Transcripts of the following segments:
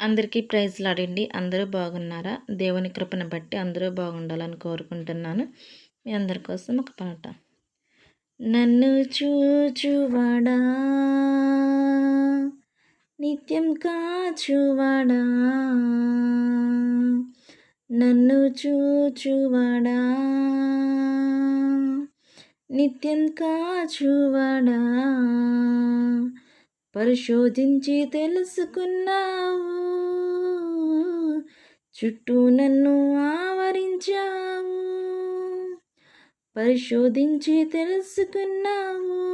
అందరికీ ప్రైజ్లు ఆడండి అందరూ బాగున్నారా? దేవుని కృపను బట్టి అందరూ బాగుండాలని కోరుకుంటున్నాను. మీ అందరి కోసం ఒక పాట. నన్ను చూచువాడా? నిత్యం కాచువాడా? నన్ను చూచువాడా? నిత్యం కాచువాడా? పరిశోధించి తెలుసుకున్నావు. చుట్టూ నన్ను ఆవరించావు. పరిశోధించి తెలుసుకున్నావు.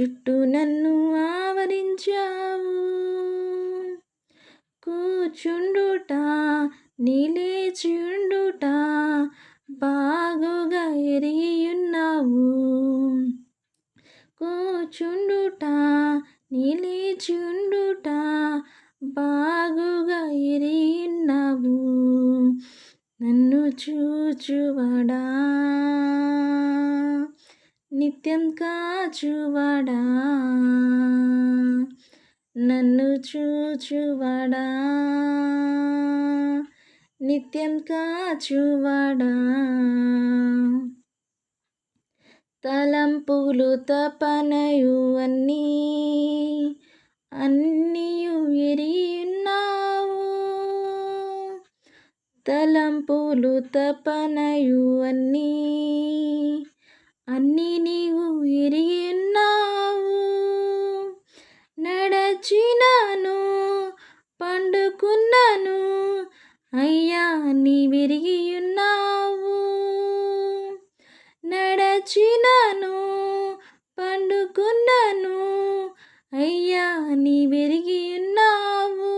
చుట్టూ నన్ను ఆవరించావు. కూర్చుండుట నీలేచుండుట బాగుగా ఎరియున్నావు కూర్చుండుట నిలిచుండుట బాగుగా ఎరిన్నావు నన్ను చూచువడా? నిత్యం కాచువడా? నన్ను చూచువడా? నిత్యం కాచువడా? తలంపులు తపనయు అన్నీ అన్నీయు ఎరియున్నావు. తలంపులు తపనయు అన్నీ అన్నీ నీవు ఎరియున్నావు. నడచినాను పండుకున్నాను అయ్యా నీ విరి ఉన్నాను. అయ్యా నీ వెరిగి ఉన్నావు.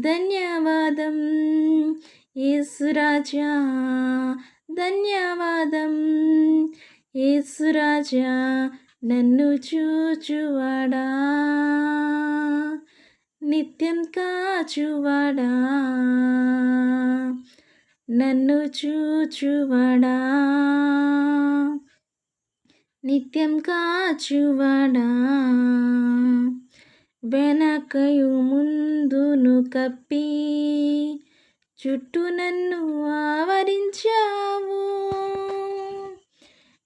ధన్యవాదం. యేసురాజా ధన్యవాదం. యేసురాజా నన్ను చూచువాడా? నిత్యం కాచువాడా? నన్ను చూచువాడా? నిత్యం కాచువాడా? వెనకయు ముందును కప్పి చుట్టూ నన్ను ఆవరించావు.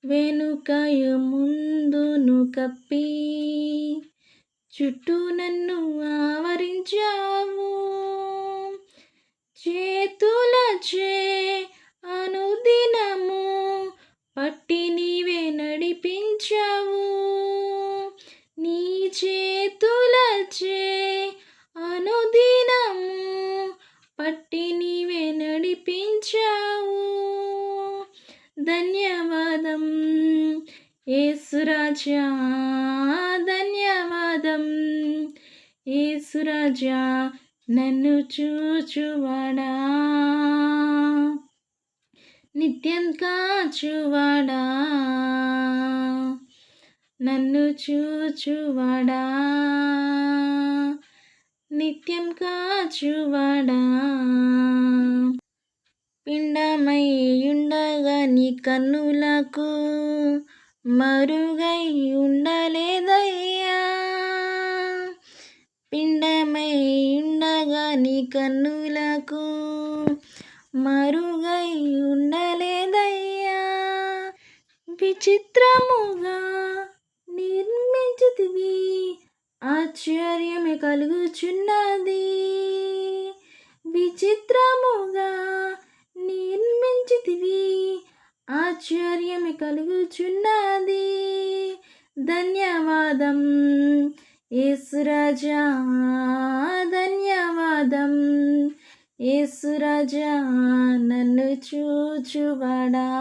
వెనుకయు ముందును కప్పి చుట్టూ నన్ను ఆవరించావు. చేతుల చే పట్టి నీవే నడిపించావు. ధన్యవాదం. ఏసురాజా ధన్యవాదం. ఏసురాజా నన్ను చూచువాడా. నిత్యం కాచువాడా. నన్ను చూచువాడా. నిత్యం కాచువాడా? పిండమై ఉండగా నీ కన్నులకు మరుగై ఉండలేదయ్యా. పిండమై ఉండగా నీ కన్నులకు మరుగై ఉండలేదయ్యా. విచిత్రముగా నిర్మించుతివి ఆశ్చర్యమే కలుగుచున్నది. విచిత్రముగా నిర్మించితివి. ఆశ్చర్యమే కలుగుచున్నది. ధన్యవాదం. ఏసురాజా ధన్యవాదం. ఏసురాజా నన్ను చూచువడా.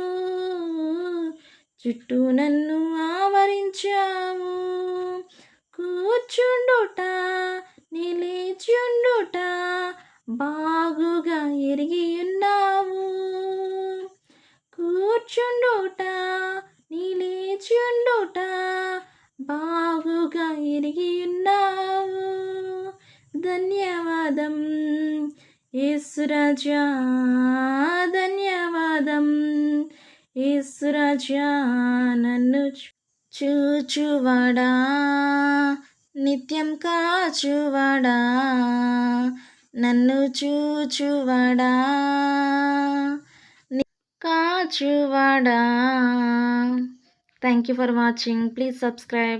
చుట్టూ నన్ను ఆవరించావు. కూర్చుండుట నిలిచుండుట బాగుగా ఎరిగి ఉన్నావు. కూర్చుండుట నిలిచుండుట బాగుగా ఎరిగి ఉన్నావు. ధన్యవాదం యేసురాజా యేసురాజా నన్ను చూచువాడా నిత్యం కాచువాడా నన్ను చూచువాడా కాచువాడా. Thank you for watching please subscribe